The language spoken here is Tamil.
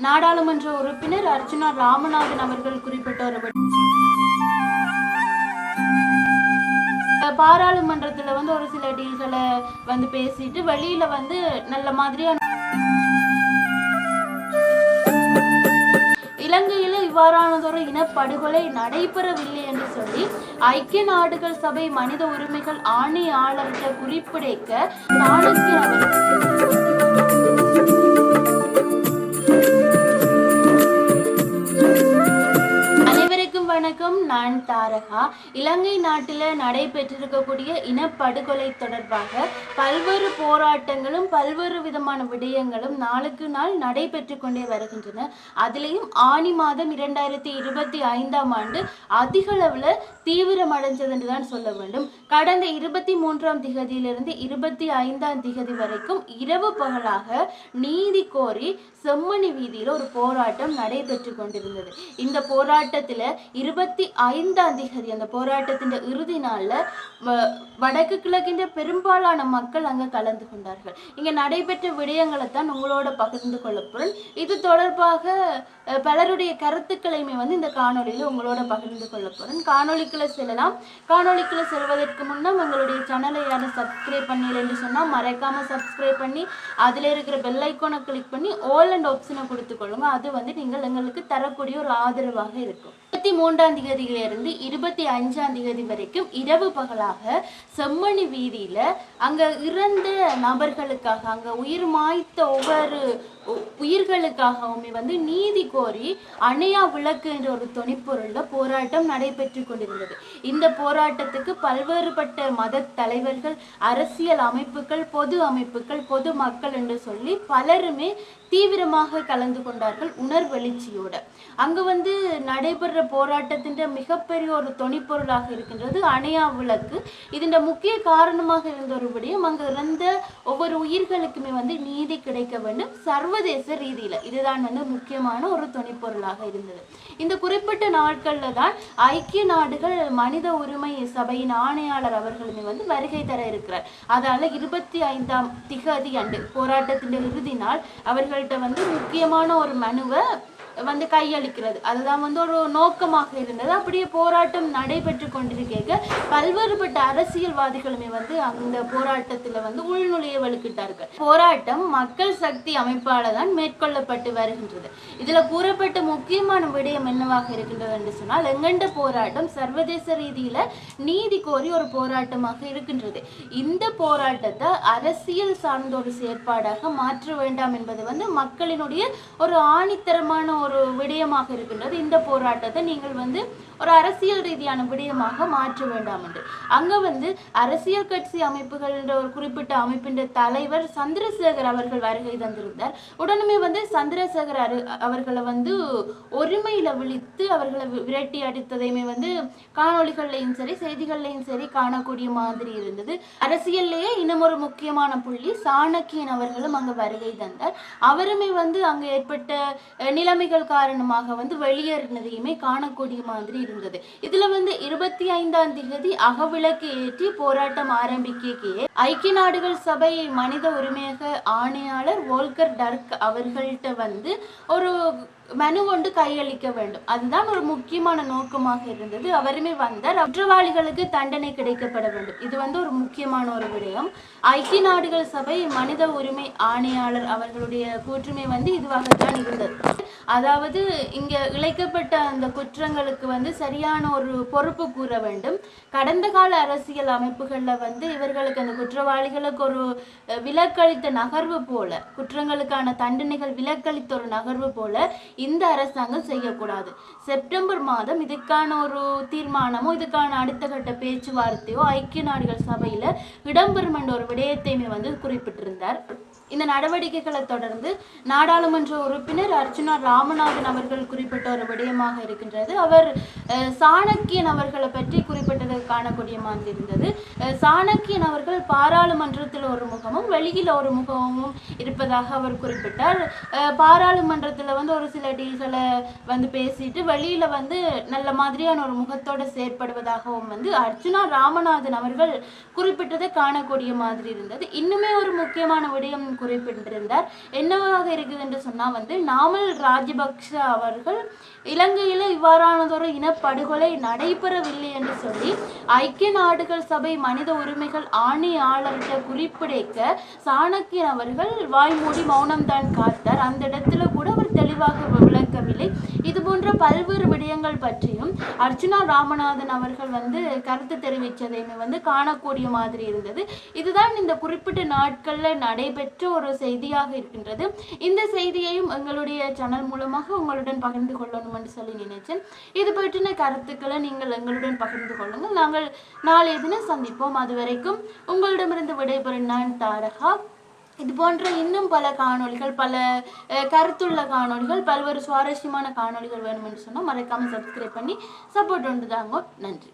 நாடாளுமன்ற உறுப்பினர் அர்ஜுனா ராமநாதன் அவர்கள் குறிப்பிட்ட ஒரு பாராளுமன்றத்துல வந்து ஒரு சில டீல்களை வந்து பேசிட்டு வெளியில வந்து நல்ல மாதிரியான இலங்கையில இவ்வாறானதொரு இனப்படுகொலை நடைபெறவில்லை என்று சொல்லி ஐக்கிய நாடுகள் சபை மனித உரிமைகள் ஆணையாளர்கிட்ட குறிப்பிடைக்க நாளுக்கு அவர் வணக்கம் நான் தாரகா. இலங்கை நாட்டில் நடைபெற்றிருக்கக்கூடிய இனப்படுகொலை தொடர்பாக பல்வேறு போராட்டங்களும் பல்வேறு விதமான விடயங்களும் நாளுக்கு நாள் நடைபெற்று கொண்டே வருகின்றன. அதிலேயும் ஆணி மாதம் இரண்டாயிரத்தி இருபத்தி ஐந்தாம் ஆண்டு அதிக அளவில் தீவிரமடைஞ்சது என்று தான் சொல்ல வேண்டும். கடந்த இருபத்தி மூன்றாம் திகதியிலிருந்து இருபத்தி ஐந்தாம் திகதி வரைக்கும் இரவு பகலாக நீதி கோரி செம்மணி வீதியில் ஒரு போராட்டம் நடைபெற்று கொண்டிருந்தது. இந்த போராட்டத்தில் இருபத்தி இருபத்தி ஐந்தாம் திகதி அந்த போராட்டத்தின் இறுதி நாளில் வ- வடக்கு கிழக்கின்ற பெரும்பாலான மக்கள் அங்கே கலந்து கொண்டார்கள். இங்கே நடைபெற்ற விடயங்களை தான் உங்களோட பகிர்ந்து கொள்ளப்படும் இது தொடர்பாக பலருடைய கருத்துக்களையுமே வந்து இந்த காணொலியில் உங்களோட பகிர்ந்து கொள்ளப்படும் காணொளிக்குள்ள செல்லலாம். காணொளிக்குள்ள செல்வதற்கு முன்னே உங்களுடைய சேனலை யாரும் சப்ஸ்கிரைப் பண்ணல என்று சொன்னால் மறைக்காமல் சப்ஸ்கிரைப் பண்ணி அதில் இருக்கிற பெல் ஐக்கோனை கிளிக் பண்ணி ஆல் அண்ட் ஆப்ஷனை கொடுத்துக்கொள்ளுங்க. அது வந்து நீங்கள் எங்களுக்கு தரக்கூடிய ஒரு ஆதரவாக இருக்கும். இருபத்தி மூன்றாம் தேதியிலிருந்து இருபத்தி அஞ்சாம் தேதி வரைக்கும் இரவு பகலாக செம்மணி வீதியில் அங்கே இறந்த நபர்களுக்காக அங்கே உயிர் மாய்த்த ஒவ்வொரு உயிர்களுக்காகவுமே வந்து நீதி கோரி அணையா விளக்கு என்ற ஒரு துணிப்பொருள்ல போராட்டம் நடைபெற்று கொண்டிருந்தது. இந்த போராட்டத்துக்கு பல்வேறுபட்ட மத தலைவர்கள் அரசியல் அமைப்புகள் பொது அமைப்புகள் பொது மக்கள் என்று சொல்லி பலருமே தீவிரமாக கலந்து கொண்டார்கள் உணர்வெழுச்சியோட அங்கு வந்து நடைபெற போராட்டத்தின் மிகப்பெரிய ஒரு தொனிப்பொருளாக இருக்கின்றது அணையா விளக்கு. இதன் முக்கிய காரணமாக இருந்த ஒரு விடயம் இறந்த ஒவ்வொரு உயிர்களுக்குமே வந்து நீதி கிடைக்க வேண்டும். சர்வதேச ரீதியில இதுதான் வந்து முக்கியமான ஒரு துணைப்பொருளாக இருந்தது. இந்த குறிப்பிட்ட நாட்கள்ல தான் ஐக்கிய நாடுகள் மனித உரிமை சபையின் ஆணையாளர் அவர்களுமே வந்து வருகை தர இருக்கிறார். அதால இருபத்தி ஐந்தாம் திகதி அண்டு போராட்டத்தின் இறுதி நாள் அவர்கள்ட்ட வந்து முக்கியமான ஒரு மனுவை வந்து கையளிக்கிறது. அதுதான் வந்து ஒரு நோக்கமாக இருந்தது. அப்படியே போராட்டம் நடைபெற்று கொண்டிருக்க பல்வேறுபட்ட அரசியல்வாதிகளுமே வந்து அந்த போராட்டத்தில் வந்து உள்நுழைய வலுக்கிட்டார்கள். போராட்டம் மக்கள் சக்தி அமைப்பால தான் மேற்கொள்ளப்பட்டு வருகின்றது. இதில் கூறப்பட்ட முக்கியமான விடயம் என்னவாக இருக்கின்றது என்று சொன்னால் எங்கண்ட போராட்டம் சர்வதேச ரீதியில் நீதி கோரி ஒரு போராட்டமாக இருக்கின்றது. இந்த போராட்டத்தை அரசியல் சார்ந்த ஒரு செயற்பாடாக மாற்ற வேண்டாம் என்பது வந்து மக்களினுடைய ஒரு ஆணித்தரமான ஒரு விடயமாக இருக்கின்றது. இந்த போராட்டத்தை நீங்கள் வந்து ஒரு அரசியல் ரீதியான விடயமாக மாற்ற வேண்டாம் என்று. அங்க வந்து அரசியல் கட்சி அமைப்புகள் என்ற ஒரு குறிப்பிட்ட அமைப்பின் தலைவர் சந்திரசேகர் அவர்கள் வருகை தந்திருந்தார். உடனுமே வந்து சந்திரசேகர் அரு அவர்களை வந்து ஒருமையில விழித்து அவர்களை விரட்டி அடித்ததையுமே வந்து காணொலிகள்லையும் சரி செய்திகள்லையும் சரி காணக்கூடிய மாதிரி இருந்தது. அரசியல்லையே இன்னமொரு முக்கியமான புள்ளி சாணக்கியன் அவர்களும் அங்கே வருகை தந்தார். அவருமே வந்து அங்கே ஏற்பட்ட நிலைமைகள் நிலைமைகள் காரணமாக வந்து வெளியேறினதையுமே காணக்கூடிய மாதிரி இருந்தது. இதுல வந்து இருபத்தி ஐந்தாம் தேதி அகவிளக்கு ஏற்றி போராட்டம் ஆரம்பிக்கையே ஐக்கிய நாடுகள் சபை மனித உரிமையக ஆணையாளர் வோல்கர் டர்க் அவர்கள்ட்ட வந்து ஒரு மனு கொண்டு கையளிக்க வேண்டும். அதுதான் ஒரு முக்கியமான நோக்கமாக இருந்தது. அவருமே வந்தார். குற்றவாளிகளுக்கு தண்டனை கிடைக்கப்பட வேண்டும். இது வந்து ஒரு முக்கியமான ஒரு விடயம். ஐக்கிய நாடுகள் சபை மனித உரிமை ஆணையாளர் அவர்களுடைய கூற்றுமை வந்து இதுவாகத்தான் இருந்தது. அதாவது இங்கே இழைக்கப்பட்ட அந்த குற்றங்களுக்கு வந்து சரியான ஒரு பொறுப்பு கூற வேண்டும். கடந்த கால அரசியல் அமைப்புகளில் வந்து இவர்களுக்கு அந்த குற்றவாளிகளுக்கு ஒரு விலக்களித்த நகர்வு போல குற்றங்களுக்கான தண்டனைகள் விலக்களித்த ஒரு நகர்வு போல இந்த அரசாங்கம் செய்யக்கூடாது. செப்டம்பர் மாதம் இதுக்கான ஒரு தீர்மானமோ இதுக்கான அடுத்த கட்ட பேச்சுவார்த்தையோ ஐக்கிய நாடுகள் சபையில் இடம்பெறும் என்ற ஒரு விடயத்தையுமே வந்து குறிப்பிட்டிருந்தார். இந்த நடவடிக்கைகளை தொடர்ந்து நாடாளுமன்ற உறுப்பினர் அர்ச்சுனா ராமநாதன் அவர்கள் குறிப்பிட்ட ஒரு விடயமாக இருக்கின்றது. அவர் சாணக்கியன் அவர்களை பற்றி குறிப்பிட்டதை காணக்கூடிய மாதிரி இருந்தது. சாணக்கியன் அவர்கள் பாராளுமன்றத்தில் ஒரு முகமும் வெளியில் ஒரு முகமும் இருப்பதாக அவர் குறிப்பிட்டார். பாராளுமன்றத்தில் வந்து ஒரு சில டீல்களை வந்து பேசிட்டு வெளியில் வந்து நல்ல மாதிரியான ஒரு முகத்தோடு செயற்படுவதாகவும் வந்து அர்ச்சுனா ராமநாதன் அவர்கள் குறிப்பிட்டதை காணக்கூடிய மாதிரி இருந்தது. இன்னுமே ஒரு முக்கியமான விடயம் குறிப்பிட்டிருந்தார். என்னவாக இருக்குது என்று சொன்னால் வந்து நாமல் ராஜபக்ஷ அவர்கள் இலங்கையில் இவ்வாறானதொரு இனப்படுகொலை நடைபெறவில்லை என்று சொல்லி ஐக்கிய நாடுகள் சபை மனித உரிமைகள் ஆணையாளர்கிட்ட குறிப்பிடைக்க சாணக்கியன் அவர்கள் வாய்மூடி மௌனம் தான் காத்தார். அந்த இடத்துல கூட அவர் தெளிவாக விளக்கவில்லை இது போன்ற பல்வேறு விடயங்கள் பற்றியும் அர்ச்சுனா ராமநாதன் அவர்கள் வந்து கருத்து தெரிவித்ததையுமே வந்து காணக்கூடிய மாதிரி இருந்தது. இதுதான் இந்த குறிப்பிட்ட நாட்களில் நடைபெற்ற ஒரு செய்தியாக இருக்கின்றது. இந்த செய்தியையும் எங்களுடைய சேனல் மூலமாக உங்களுடன் பகிர்ந்து கொள்ளணும் என்று சொல்லி நினைச்சேன். இது பற்றின கருத்துக்களை நீங்கள் எங்களுடன் பகிர்ந்து கொள்ளுங்கள். நாங்கள் நாளைய தினம் சந்திப்போம். அதுவரைக்கும் உங்களிடமிருந்து விடைபெறும் நான் தாரகா. இது போன்ற இன்னும் பல காணொளிகள் பல கருத்துள்ள காணொளிகள் பல்வேறு சுவாரஸ்யமான காணொளிகள் வேணும் என்று சொன்னால் மறக்காமல் சப்ஸ்கிரைப் பண்ணி சப்போர்ட் ஒன்று தாங்க நன்றி.